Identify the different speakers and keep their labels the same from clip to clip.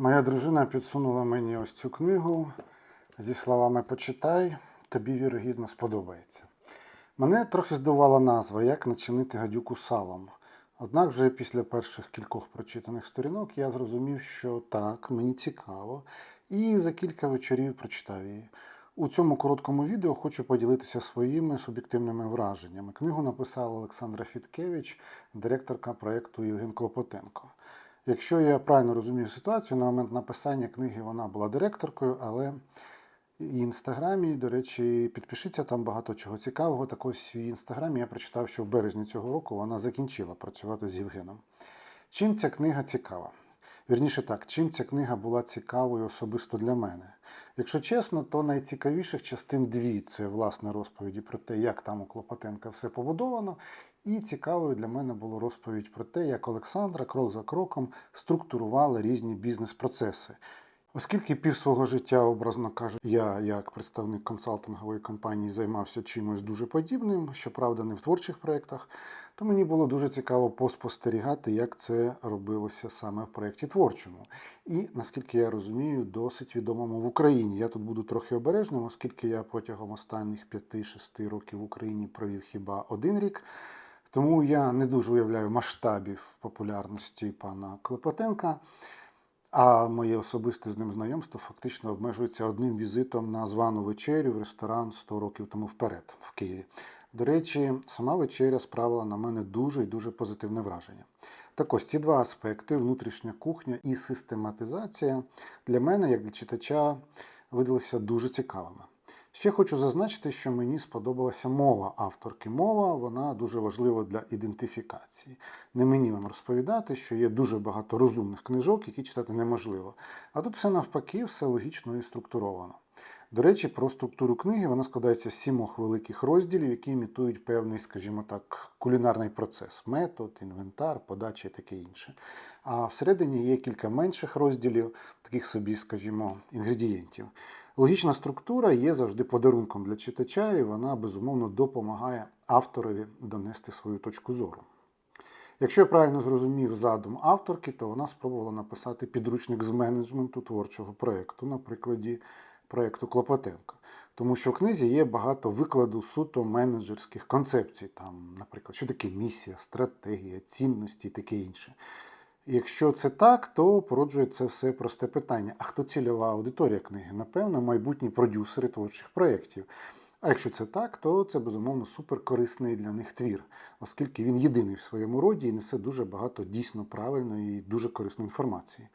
Speaker 1: Моя дружина підсунула мені ось цю книгу зі словами Почитай, тобі вірогідно сподобається. Мене трохи здивувала назва Як начинити гадюку салом. Однак вже після перших кількох прочитаних сторінок я зрозумів, що так, мені цікаво, і за кілька вечорів прочитав її. У цьому короткому відео хочу поділитися своїми суб'єктивними враженнями. Книгу написала Олександра Фіткевич, директорка проєкту Євген Клопотенко. Якщо я правильно розумію ситуацію, на момент написання книги вона була директоркою, але і інстаграмі, до речі, підпишіться там багато чого цікавого. Так ось в інстаграмі я прочитав, що в березні цього року вона закінчила працювати з Євгеном. Чим ця книга цікава? Вірніше так, чим ця книга була цікавою особисто для мене. Якщо чесно, то найцікавіших частин дві це власне розповіді про те, як там у Клопотенка все побудовано. І цікавою для мене була розповідь про те, як Олександра крок за кроком структурувала різні бізнес-процеси. Оскільки пів свого життя, образно кажучи, я, як представник консалтингової компанії, займався чимось дуже подібним, щоправда, не в творчих проєктах, то мені було дуже цікаво поспостерігати, як це робилося саме в проєкті творчому. І наскільки я розумію, досить відомому в Україні. Я тут буду трохи обережним, оскільки я протягом останніх 5-6 років в Україні провів хіба один рік. Тому я не дуже уявляю масштабів популярності пана Клопотенка. А моє особисте з ним знайомство фактично обмежується одним візитом на звану вечерю в ресторан 100 років тому вперед в Києві. До речі, сама вечеря справила на мене дуже і дуже позитивне враження. Так ось ці два аспекти внутрішня кухня і систематизація для мене, як для читача, видалися дуже цікавими. Ще хочу зазначити, що мені сподобалася мова авторки. Мова вона дуже важлива для ідентифікації. Не мені вам розповідати, що є дуже багато розумних книжок, які читати неможливо. А тут все навпаки, все логічно і структуровано. До речі, про структуру книги вона складається з сімох великих розділів, які імітують певний, скажімо так, кулінарний процес: метод, інвентар, подача і таке інше. А всередині є кілька менших розділів, таких собі, скажімо, інгредієнтів. Логічна структура є завжди подарунком для читача, і вона безумовно допомагає авторові донести свою точку зору. Якщо я правильно зрозумів задум авторки, то вона спробувала написати підручник з менеджменту творчого проєкту на прикладі проєкту Клопотенка. Тому що в книзі є багато викладу суто менеджерських концепцій, там, наприклад, що таке місія, стратегія, цінності і таке інше. Якщо це так, то породжує це все просте питання. А хто цільова аудиторія книги? Напевно, майбутні продюсери творчих проєктів. А якщо це так, то це безумовно суперкорисний для них твір, оскільки він єдиний в своєму роді і несе дуже багато дійсно правильної і дуже корисної інформації.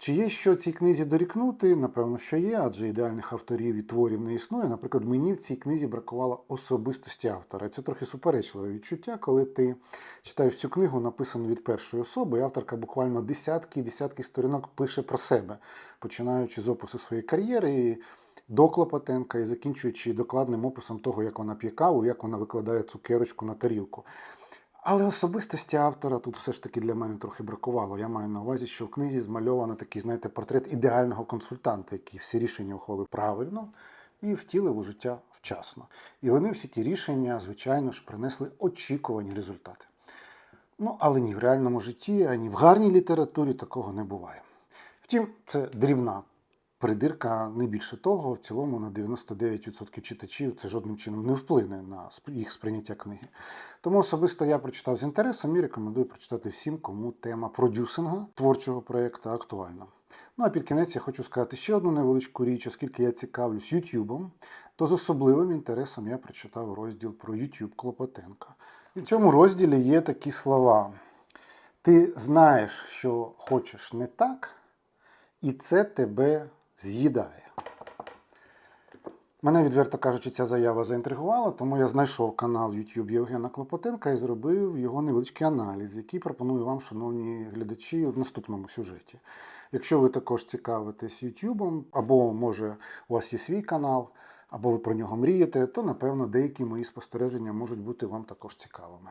Speaker 1: Чи є що цій книзі дорікнути? Напевно, що є, адже ідеальних авторів і творів не існує. Наприклад, мені в цій книзі бракувало особистості автора. Це трохи суперечливе відчуття, коли ти читаєш цю книгу, написану від першої особи, і авторка буквально десятки і десятки сторінок пише про себе, починаючи з опису своєї кар'єри. і До Клопотенка і закінчуючи докладним описом того, як вона п'є каву, як вона викладає цукерочку на тарілку. Але особистості автора тут все ж таки для мене трохи бракувало. Я маю на увазі, що в книзі змальовано такий, знаєте, портрет ідеального консультанта, який всі рішення ухвалив правильно і втілив у життя вчасно. І вони всі ті рішення, звичайно ж, принесли очікувані результати. Ну, але ні в реальному житті, ані в гарній літературі такого не буває. Втім, це дрібна придирка, не більше того, в цілому на 99% читачів це жодним чином не вплине на їх сприйняття книги. Тому особисто я прочитав з інтересом і рекомендую прочитати всім, кому тема продюсинга творчого проєкту актуальна. Ну а під кінець я хочу сказати ще одну невеличку річ, оскільки я цікавлюсь Ютубом, то з особливим інтересом я прочитав розділ про YouTube Клопотенка. І в цьому розділі є такі слова. Ти знаєш, що хочеш не так, і це тебе з'їдає. Мене, відверто кажучи, ця заява заінтригувала, тому я знайшов канал YouTube Євгена Клопотенка і зробив його невеличкий аналіз, який пропоную вам, шановні глядачі, в наступному сюжеті. Якщо ви також цікавитесь YouTube, або може у вас є свій канал, або ви про нього мрієте, то напевно деякі мої спостереження можуть бути вам також цікавими.